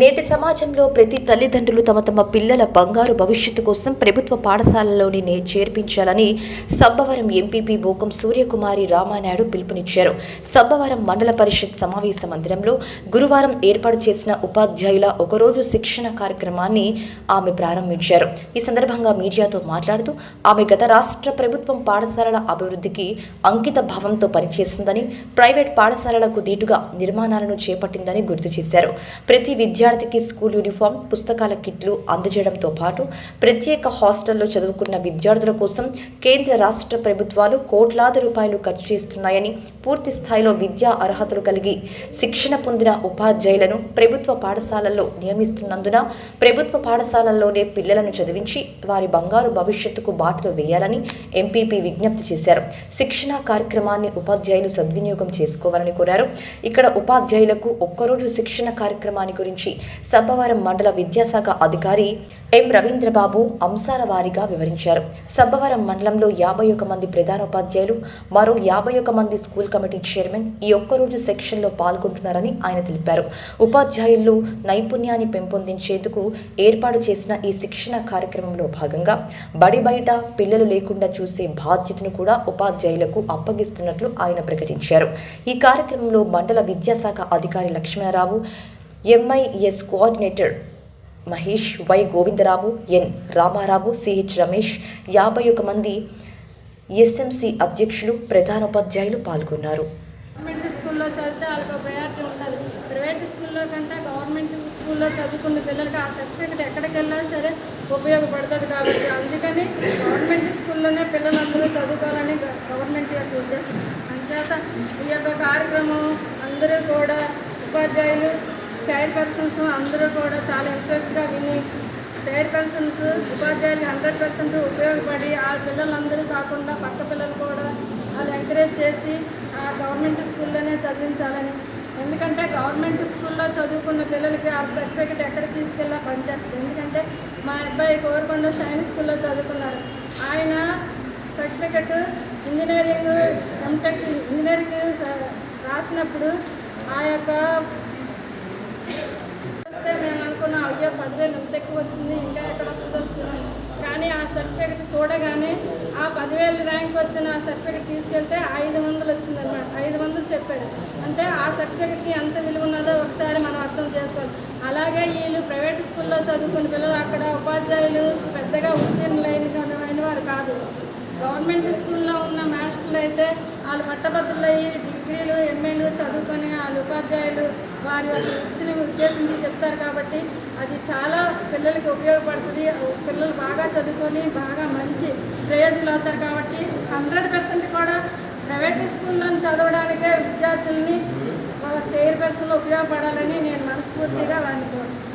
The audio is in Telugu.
నేటి సమాజంలో ప్రతి తల్లిదండ్రులు తమ తమ పిల్లల బంగారు భవిష్యత్తు కోసం ప్రభుత్వ పాఠశాలలోని చేర్పించాలని సబ్బవరం ఎంపీపీ బోకం సూర్యకుమారి రామానాయుడు పిలుపునిచ్చారు. సబ్బవరం మండల పరిషత్ సమావేశ మందిరంలో గురువారం ఏర్పాటు చేసిన ఉపాధ్యాయుల ఒకరోజు శిక్షణ కార్యక్రమాన్ని ఆమె ప్రారంభించారు. ఈ సందర్భంగా మీడియాతో మాట్లాడుతూ ఆమె గత రాష్ట్ర ప్రభుత్వం పాఠశాలల అభివృద్ధికి అంకిత భావంతో పనిచేస్తుందని ప్రైవేట్ పాఠశాలలకు దీటుగా నిర్మాణాలను చేపట్టిందని గుర్తు చేశారు. ప్రతి విద్య విద్యార్థికి స్కూల్ యూనిఫామ్ పుస్తకాల కిట్లు అందజేయడంతో పాటు ప్రత్యేక హాస్టల్లో చదువుకున్న విద్యార్థుల కోసం కేంద్ర రాష్ట్ర ప్రభుత్వాలు కోట్లాది రూపాయలు ఖర్చు చేస్తున్నాయని పూర్తి స్థాయిలో విద్యా అర్హతలు కలిగి శిక్షణ పొందిన ఉపాధ్యాయులను ప్రభుత్వ పాఠశాలల్లో నియమిస్తున్నందున ప్రభుత్వ పాఠశాలల్లోనే పిల్లలను చదివించి వారి బంగారు భవిష్యత్తుకు బాటలు వేయాలని ఎంపీపీ విజ్ఞప్తి చేశారు. శిక్షణ కార్యక్రమాన్ని ఉపాధ్యాయులు సద్వినియోగం చేసుకోవాలని కోరారు. ఇక్కడ ఉపాధ్యాయులకు ఒక్కరోజు శిక్షణ కార్యక్రమాన్ని గురించి సబ్బవరం మండల విద్యాశాఖ అధికారి ఎం రవీంద్రబాబు అంశాల వారీగా వివరించారు. సబ్బవరం మండలంలో యాభై ఒక మంది ప్రధానోపాధ్యాయులు మరో యాభై ఒక మంది స్కూల్ కమిటీ చైర్మన్ ఈ ఒక్కరోజు సెక్షన్లో పాల్గొంటున్నారని ఆయన తెలిపారు. ఉపాధ్యాయుల్లో నైపుణ్యాన్ని పెంపొందించేందుకు ఏర్పాటు చేసిన ఈ శిక్షణ కార్యక్రమంలో భాగంగా బడి బయట పిల్లలు లేకుండా చూసే బాధ్యతను కూడా ఉపాధ్యాయులకు అప్పగిస్తున్నట్లు ఆయన ప్రకటించారు. ఈ కార్యక్రమంలో మండల విద్యాశాఖ అధికారి Lakshmanarao MIS coordinator Mahesh Y Govindarao N Ramarao CH Ramesh యాభై ఒక మంది ఎస్ఎంసి అధ్యక్షులు ప్రధానోపాధ్యాయులు పాల్గొన్నారు. గవర్నమెంట్ స్కూల్లో చదివితే వాళ్ళకి ప్రయారిటీ ఉండదు. ప్రైవేట్ స్కూల్లో కంటే గవర్నమెంట్ స్కూల్లో చదువుకున్న పిల్లలకి ఆ సర్టిఫికెట్ ఎక్కడికి వెళ్ళినా సరే ఉపయోగపడుతుంది కాబట్టి అందుకని గవర్నమెంట్ స్కూల్లోనే పిల్లలందరూ చదువుకోవాలని గవర్నమెంట్ యొక్క ఉద్దేశం. అంచేత ఈ యొక్క కార్యక్రమం అందరూ కూడా ఉపాధ్యాయులు చైర్ పర్సన్స్ అందరూ కూడా చాలా ఇంట్రెస్ట్గా విని చైర్ పర్సన్స్ ఉపాధ్యాయులు హండ్రెడ్ పర్సెంట్ ఉపయోగపడి ఆ పిల్లలందరూ కాకుండా పక్క పిల్లలు కూడా వాళ్ళు ఎంకరేజ్ చేసి ఆ గవర్నమెంట్ స్కూల్లోనే చదివించాలని. ఎందుకంటే గవర్నమెంట్ స్కూల్లో చదువుకున్న పిల్లలకి ఆ సర్టిఫికెట్ ఎక్కడ తీసుకెళ్ళా పనిచేస్తుంది. ఎందుకంటే మా అబ్బాయి కోరుకొండ సైన్స్ స్కూల్లో చదువుకున్నారు. ఆయన సర్టిఫికెట్ ఇంజనీరింగ్ ఎంటెక్ ఇంజనీరింగ్ రాసినప్పుడు ఆ యొక్క పదివేలు ఎంత ఎక్కువ వచ్చింది ఇంకా ఎక్కడ వస్తుందో స్కూల్ కానీ ఆ సర్టిఫికెట్ చూడగానే ఆ పదివేలు ర్యాంక్ వచ్చిన ఆ సర్టిఫికెట్ తీసుకెళ్తే ఐదు వందలు వచ్చిందన్నమాట. ఐదు వందలు చెప్పారు. అంటే ఆ సర్టిఫికెట్కి ఎంత విలువ ఉన్నదో ఒకసారి మనం అర్థం చేసుకోవాలి. అలాగే వీళ్ళు ప్రైవేట్ స్కూల్లో చదువుకున్న పిల్లలు అక్కడ ఉపాధ్యాయులు పెద్దగా ఉత్తీర్ణులైన వారు కాదు. గవర్నమెంట్ స్కూల్లో ఉన్న మాస్టర్లు అయితే వాళ్ళు పట్టభద్రులు అయ్యి డిగ్రీలు ఎంఏలు చదువుకొని వాళ్ళ ఉపాధ్యాయులు వారి యొక్క వృత్తిని ఉద్దేశించి చెప్తారు కాబట్టి అది చాలా పిల్లలకి ఉపయోగపడుతుంది. పిల్లలు బాగా చదువుకొని బాగా మంచి ప్రయోజనాలు అవుతారు కాబట్టి హండ్రెడ్ పర్సెంట్ కూడా ప్రైవేట్ స్కూల్లో చదవడానికే విద్యార్థుల్ని వాళ్ళ పర్సన్లో ఉపయోగపడాలని నేను మనస్ఫూర్తిగా వారిని కోరుతున్నాను